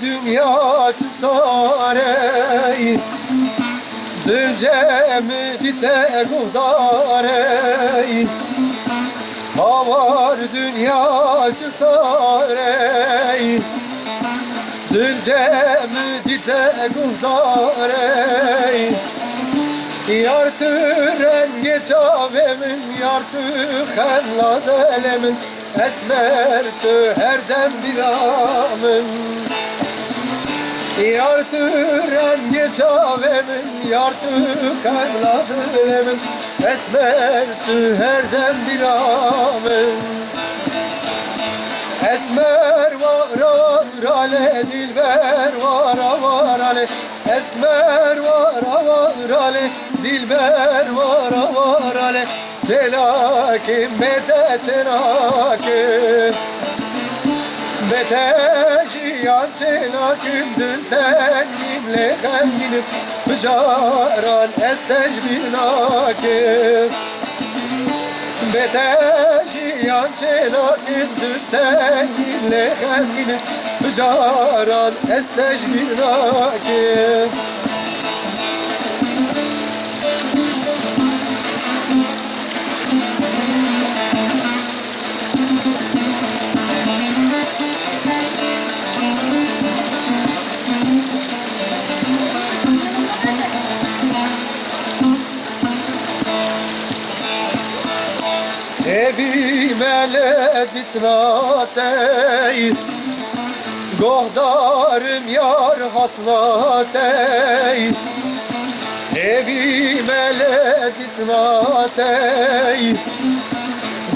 dünya sarey Dülcemi dite guhdarey Havar dünya sarey Dülcemi dite guhdarey Yar türen geçavemin Yar tühenla delemin Esmer tü herdem biramın Yar türen geçavemin Yar tühenla delemin Esmer tü herdem biramın Esmer var var ale dilber var var ale Esmer var var ale dilber var var ale Çelakim mete çelakim Mete jiyan çelakim dülten nimle kenginim Hücaran estej binakim Beteşi yan çelakin dürten yine kendini Hücaran esteş bir Evime leditratey Gohdarım yar hatnatey Evime leditratey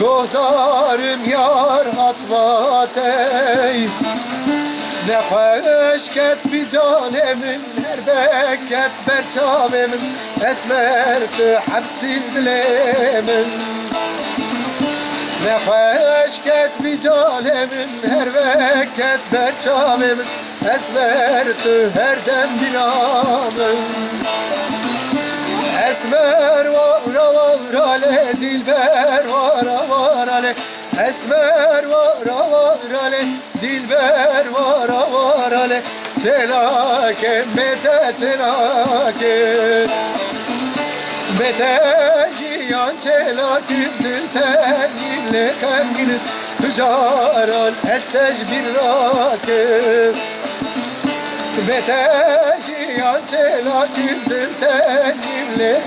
Gohdarım yar hatnatey Ne feşket bir canemin Her beket berçavemin Esmer tü hapsil dilemin ne feşket bir canemin her veket berçavemin Esmer tü herdem dinamın Esmer var var ale dilber var var ale Esmer var var ale dilber var var ale Çelake mete çelake. Beteşi yan çelakim dülten yine kenginin Tücaran estej bir rakım Beteşi yan çelakim dülten yine